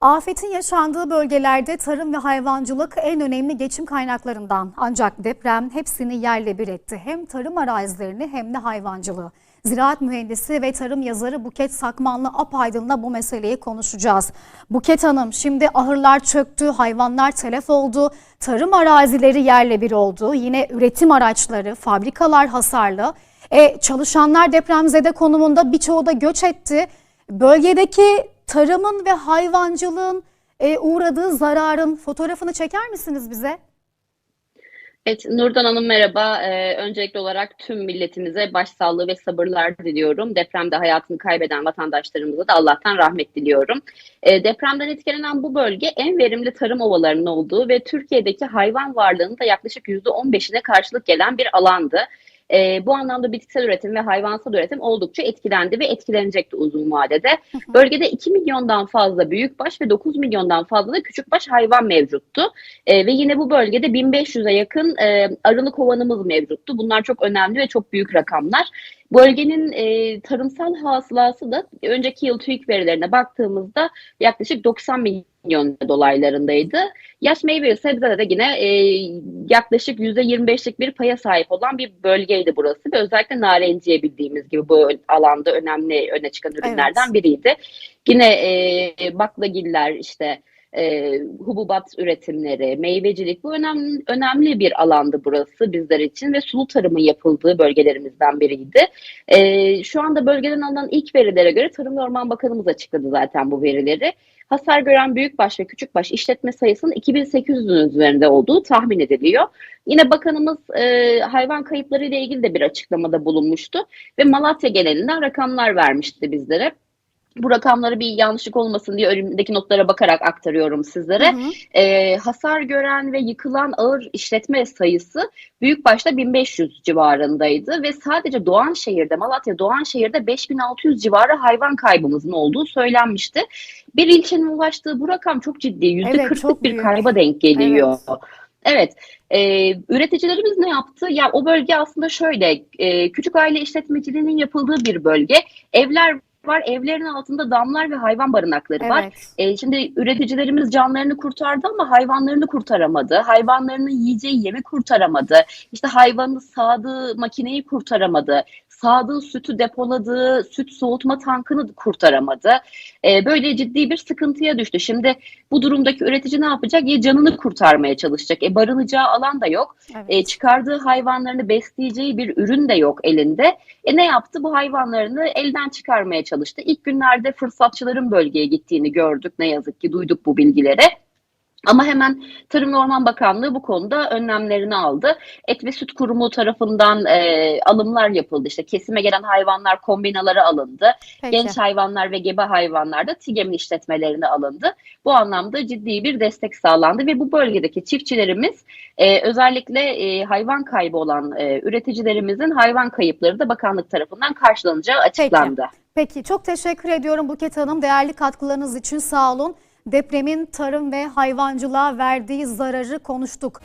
Afetin yaşandığı bölgelerde tarım ve hayvancılık en önemli geçim kaynaklarından. Ancak deprem hepsini yerle bir etti. Hem tarım arazilerini hem de hayvancılığı. Ziraat mühendisi ve tarım yazarı Buket Sakmanlı Apaydın'la bu meseleyi konuşacağız. Buket Hanım şimdi ahırlar çöktü, hayvanlar telef oldu, tarım arazileri yerle bir oldu. Yine üretim araçları, fabrikalar hasarlı. E, çalışanlar depremzede konumunda birçoğu da göç etti. Bölgedeki tarımın ve hayvancılığın e, uğradığı zararın fotoğrafını çeker misiniz bize? Evet, Nurdan Hanım merhaba. Ee, öncelikli olarak tüm milletimize başsağlığı ve sabırlar diliyorum. Depremde hayatını kaybeden vatandaşlarımıza da Allah'tan rahmet diliyorum. Ee, depremden etkilenen bu bölge en verimli tarım ovalarının olduğu ve Türkiye'deki hayvan varlığının da yaklaşık %15'ine karşılık gelen bir alandı. Ee, bu anlamda bitkisel üretim ve hayvansal üretim oldukça etkilendi ve etkilenecekti uzun vadede. Bölgede 2 milyondan fazla büyükbaş ve 9 milyondan fazla da küçükbaş hayvan mevcuttu. Ee, ve yine bu bölgede 1500'e yakın e, arılı kovanımız mevcuttu. Bunlar çok önemli ve çok büyük rakamlar. Bölgenin e, tarımsal hasılası da önceki yıl TÜİK verilerine baktığımızda yaklaşık 90 milyon dolaylarındaydı. Yaş meyve ve sebzede de yine e, yaklaşık %25'lik bir paya sahip olan bir bölgeydi burası ve özellikle narenciye bildiğimiz gibi bu alanda önemli öne çıkan ürünlerden Evet. biriydi. Yine e, baklagiller işte e, hububat üretimleri, meyvecilik bu önemli, önemli bir alandı burası bizler için ve sulu tarımın yapıldığı bölgelerimizden biriydi. E, şu anda bölgeden alınan ilk verilere göre Tarım ve Orman Bakanımız açıkladı zaten bu verileri. Hasar gören büyükbaş ve küçükbaş işletme sayısının 2800'ün üzerinde olduğu tahmin ediliyor. Yine bakanımız e, hayvan kayıpları ile ilgili de bir açıklamada bulunmuştu ve Malatya genelinden rakamlar vermişti bizlere. Bu rakamları bir yanlışlık olmasın diye önümdeki notlara bakarak aktarıyorum sizlere. Hı hı. Ee, hasar gören ve yıkılan ağır işletme sayısı büyükbaşta 1500 civarındaydı ve sadece Doğanşehir'de, Malatya Doğanşehir'de 5600 civarı hayvan kaybımızın olduğu söylenmişti. Bir ilçenin ulaştığı bu rakam çok ciddi, yüzde Evet, kırklık çok bir büyük. kayba denk geliyor. Evet, e, üreticilerimiz ne yaptı? Ya o bölge aslında şöyle, e, küçük aile işletmeciliğinin yapıldığı bir bölge. Evler var, evlerin altında damlar ve hayvan barınakları var. Evet. E, şimdi üreticilerimiz canlarını kurtardı ama hayvanlarını kurtaramadı. Hayvanlarının yiyeceği yemi kurtaramadı. İşte hayvanı sağdığı makineyi kurtaramadı. Sağdığı sütü depoladığı süt soğutma tankını kurtaramadı. E, böyle ciddi bir sıkıntıya düştü. Şimdi bu durumdaki üretici ne yapacak? Ya canını kurtarmaya çalışacak. E, barınacağı alan da yok. evet. E, çıkardığı hayvanlarını besleyeceği bir ürün de yok elinde. E, ne yaptı? Bu hayvanlarını elden çıkarmaya çalıştı. İlk günlerde fırsatçıların bölgeye gittiğini gördük. Ne yazık ki duyduk bu bilgileri. Ama hemen Tarım ve Orman Bakanlığı bu konuda önlemlerini aldı. Et ve Süt Kurumu tarafından e, alımlar yapıldı. İşte kesime gelen hayvanlar kombinalara alındı. Peki. Genç hayvanlar ve gebe hayvanlar da TİGEM'in işletmelerine alındı. Bu anlamda ciddi bir destek sağlandı ve bu bölgedeki çiftçilerimiz e, özellikle e, hayvan kaybı olan e, üreticilerimizin hayvan kayıpları da bakanlık tarafından karşılanacağı açıklandı. Peki çok teşekkür ediyorum Buket Hanım. Değerli katkılarınız için sağ olun. Depremin tarım ve hayvancılığa verdiği zararı konuştuk.